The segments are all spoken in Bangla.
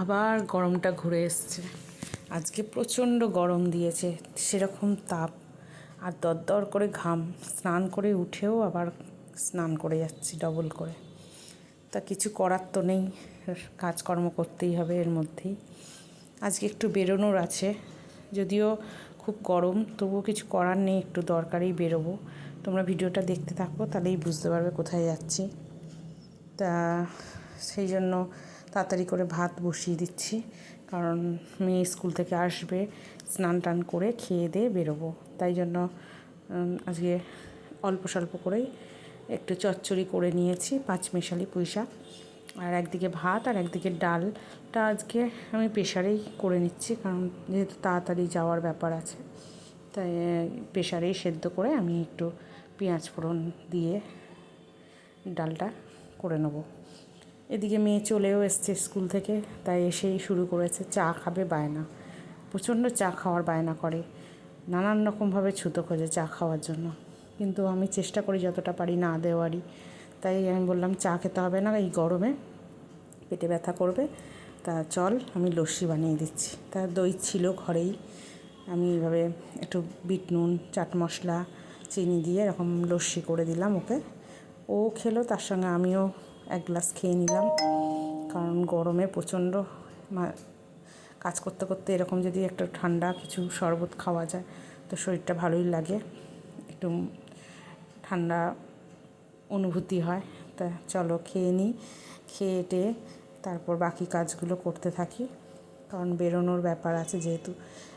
আবার গরমটা ঘুরে এসছে। আজকে প্রচণ্ড গরম দিয়েছে, সেরকম তাপ। আর দরদর করে ঘাম, স্নান করে উঠেও আবার স্নান করে যাচ্ছি ডবল করে। তা কিছু করার তো নেই, কাজকর্ম করতেই হবে এর মধ্যেই। আজকে একটু বেরোনোর আছে, যদিও খুব গরম, তবুও কিছু করার নেই, একটু দরকারেই বেরোবো। তোমরা ভিডিওটা দেখতে থাকো, তাহলেই বুঝতে পারবে কোথায় যাচ্ছি। তা সেই জন্য তাড়াতাড়ি করে ভাত বসিয়ে দিচ্ছি। কারণ মেয়ে স্কুল থেকে আসবে, স্নান টান করে খেয়ে দিয়ে বেরোবো। তাই জন্য আজকে অল্প স্বল্প করেই একটু চচ্চড়ি করে নিয়েছি পাঁচমিশালি পুঁই শাক আর একদিকে ভাত আর একদিকে ডালটা আজকে আমি প্রেশারেই করে নিচ্ছি, কারণ যেহেতু তাড়াতাড়ি যাওয়ার ব্যাপার আছে। তাই প্রেশারেই সেদ্ধ করে আমি একটু পেঁয়াজ ফোড়ন দিয়ে ডালটা করে নেব। এদিকে মেয়ে চলেও এসছে স্কুল থেকে, তাই এসেই শুরু করেছে, চা খাবে বায়না। প্রচণ্ড চা খাওয়ার বায়না করে। নানান রকমভাবে ছুতো খোঁজে চা খাওয়ার জন্য। কিন্তু আমি চেষ্টা করি যতটা পারি না দেওয়ারই। তাই আমি বললাম, চা খেতে হবে না, এই গরমে পেটে ব্যথা করবে। তা চল, আমি লস্যি বানিয়ে দিচ্ছি। তা দই ছিল ঘরেই। আমি এইভাবে একটু বিট নুন, চাট মশলা, চিনি দিয়ে এরকম লস্যি করে দিলাম ওকে। ও খেলো, তার সঙ্গে আমিও এক গ্লাস খেয়ে নিলাম। কারণ গরমে প্রচণ্ড কাজ করতে করতে এরকম যদি একটা ঠান্ডা কিছু শরবত খাওয়া যায়, তো শরীরটা ভালোই লাগে। একটু ঠান্ডা অনুভূতি হয়। তা চলো খেয়ে নিই। খেয়ে টেয়ে তারপর বাকি কাজগুলো করতে থাকি। কারণ বেরোনোর ব্যাপার আছে যেহেতু।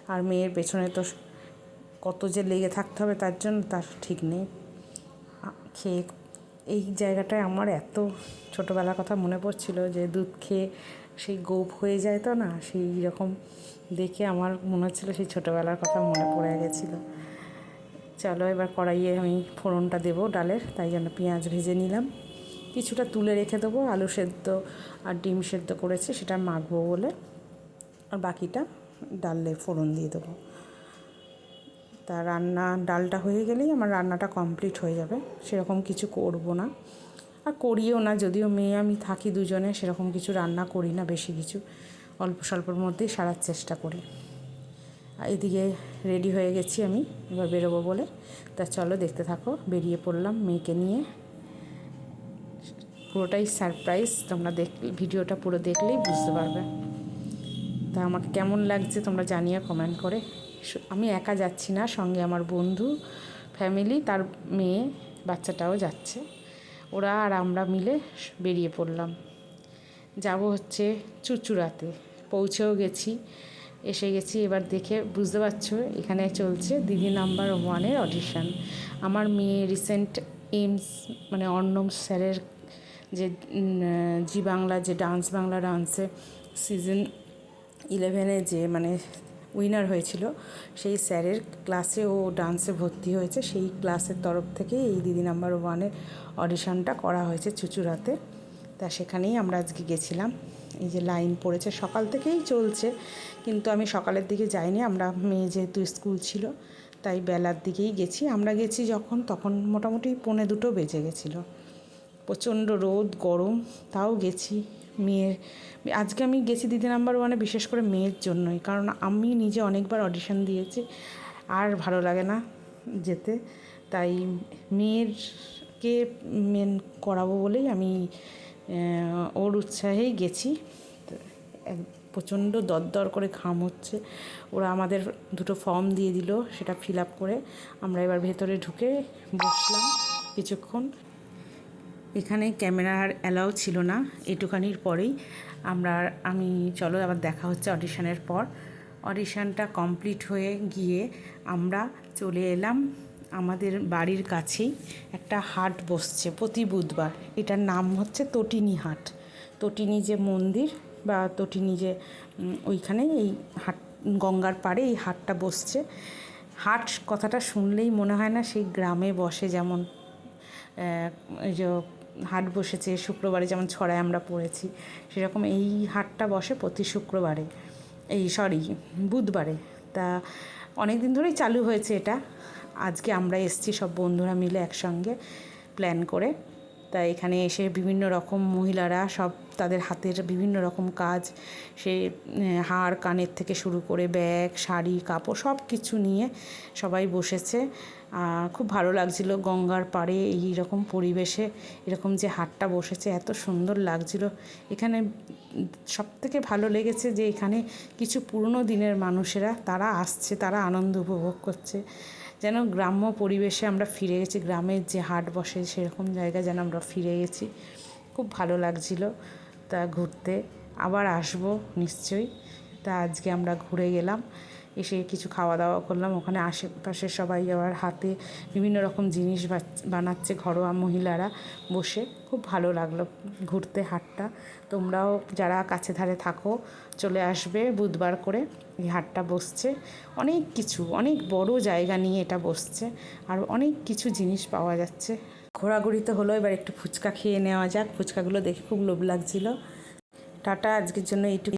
আর মেয়ের পেছনে তো কত যে লেগে থাকতে হবে তার জন্য তার ঠিক নেই। খেয়ে এই জায়গাটায় আমার এত ছোটোবেলার কথা মনে পড়ছিল যে দুধ খেয়ে সেই গোপ হয়ে যায় তো না, সেই রকম দেখে আমার মনে হচ্ছিল সেই ছোটোবেলার কথা মনে পড়ে গেছিল। চলো এবার কড়াইয়ে আমি ফোড়নটা দেবো ডালের, তাই জন্য পেঁয়াজ ভেজে নিলাম। কিছুটা তুলে রেখে দেবো, আলু সেদ্ধ আর ডিম সেদ্ধ করেছি, সেটা মাখবো বলে। আর বাকিটা ডালে ফোড়ন দিয়ে দেবো। তা রান্না, ডালটা হয়ে গেলেই আমার রান্নাটা কমপ্লিট হয়ে যাবে। সেরকম কিছু করব না। আর করিও না, যদিও মেয়ে আমি থাকি দুজনে, সেরকম কিছু রান্না করি না, বেশি কিছু। অল্প স্বল্পর মধ্যেই সারার চেষ্টা করি। আর এদিকে রেডি হয়ে গেছি আমি, এবার বেরোবো বলে। তা চলো দেখতে থাকো, বেরিয়ে পড়লাম মেয়েকে নিয়ে। পুরোটাই সারপ্রাইজ তোমরা দেখ, ভিডিওটা পুরো দেখলেই বুঝতে পারবে। তা আমাকে কেমন লাগছে তোমরা জানিয়ে কমেন্ট করে। আমি একা যাচ্ছি না, সঙ্গে আমার বন্ধু ফ্যামিলি তার মেয়ে, বাচ্চাটাও যাচ্ছে। ওরা আর আমরা মিলে বেরিয়ে পড়লাম। যাব হচ্ছে চুচুড়াতে। পৌঁছেও গেছি, এসে গেছি, এবার দেখে বুঝতে পারছ, এখানে চলছে দিদি নাম্বার ওয়ানের অডিশন আমার মেয়ে রিসেন্ট এইমস মানে অর্ণব স্যারের যে জি বাংলা, যে ডান্স বাংলা ডান্সে সিজন ইলেভেনে যে মানে উইনার হয়েছিল। সেই স্যারের ক্লাসে ও ডান্সে ভর্তি হয়েছে। সেই ক্লাসের তরফ থেকে এই দিদি নাম্বার ওয়ানের অডিশনটা করা হয়েছে চুচুড়াতে। তা সেখানেই আমরা আজকে গেছিলাম। এই যে লাইন পড়েছে, সকাল থেকেই চলছে। কিন্তু আমি সকালের দিকে যাইনি, আমরা মেয়ে যেহেতু স্কুল ছিল, তাই বেলার দিকেই গেছি। আমরা গেছি যখন, তখন মোটামুটি পৌনে দুটো বেজে গেছিল। প্রচণ্ড রোদ, গরম, তাও গেছি মেয়ের। আজকে আমি গেছি দিদি নাম্বার ওয়ানে বিশেষ করে মেয়ের জন্যই, কারণ আমি নিজে অনেকবার অডিশন দিয়েছি, আর ভালো লাগে না যেতে। তাই মেয়েরকে মেন করাবো বলেই আমি ওর উৎসাহেই গেছি। প্রচণ্ড দরদর করে ঘাম হচ্ছে। ওরা আমাদের দুটো ফর্ম দিয়ে দিল, সেটা ফিল আপ করে আমরা এবার ভেতরে ঢুকে বসলাম কিছুক্ষণ। এখানে ক্যামেরার অ্যালাউ ছিল না এটুখানির পরেই। আমরা আমি, চলো আবার দেখা হচ্ছে অডিশনের পর। অডিশনটা কমপ্লিট হয়ে গিয়ে আমরা চলে এলাম আমাদের বাড়ির কাছেই। একটা হাট বসছে প্রতি বুধবার। এটার নাম হচ্ছে তটিনী হাট। তটিনী যে মন্দির বা তটিনী যে ওইখানে এই হাট, গঙ্গার পাড়ে এই হাটটা বসছে। হাট কথাটা শুনলেই মনে হয় না সেই গ্রামে বসে যেমন যে হাট বসেছে, শুক্রবারে যেমন ছড়ায় আমরা পড়েছি, সেরকম এই হাটটা বসে প্রতি শুক্রবারে, এই সরি বুধবারে। তা অনেক দিন ধরেই চালু হয়েছে এটা, আজকে আমরা এসছি সব বন্ধুরা মিলে একসঙ্গে প্ল্যান করে। তা এখানে এসে বিভিন্ন রকম মহিলারা সব তাদের হাতের বিভিন্ন রকম কাজ, সে হার কানের থেকে শুরু করে ব্যাগ, শাড়ি, কাপড় সব কিছু নিয়ে সবাই বসেছে। খুব ভালো লাগছিল গঙ্গার পাড়ে এই রকম পরিবেশে, এরকম যে হাটটা বসেছে এত সুন্দর লাগছিল। এখানে সব থেকে ভালো লেগেছে যে এখানে কিছু পুরনো দিনের মানুষেরা তারা আসছে, তারা আনন্দ উপভোগ করছে। যেন গ্রাম্য পরিবেশে আমরা ফিরে গেছি, গ্রামের যে হাট বসে সেরকম জায়গা যেন আমরা ফিরে গেছি। খুব ভালো লাগছিল তা ঘুরতে। আবার আসব নিশ্চয়ই। তা আজকে আমরা ঘুরে গেলাম। এসে কিছু খাওয়া দাওয়া করলাম। ওখানে আশেপাশের সবাই আবার হাতে বিভিন্ন রকম জিনিস বানাচ্ছে ঘরোয়া মহিলারা বসে। খুব ভালো লাগল ঘুরতে হাটটা তোমরাও যারা কাছে ধারে থাকো, চলে আসবে বুধবার করে। এই হাটটা বসছে। অনেক কিছু, অনেক বড় জায়গা নিয়ে এটা বসছে। আর অনেক কিছু জিনিস পাওয়া যাচ্ছে। ঘোরাঘুরি তো হলো, এবার একটু ফুচকা খেয়ে নেওয়া যাক। ফুচকাগুলো দেখে খুব লোভ লাগছিল। টাটা, আজকের জন্য এইটুকু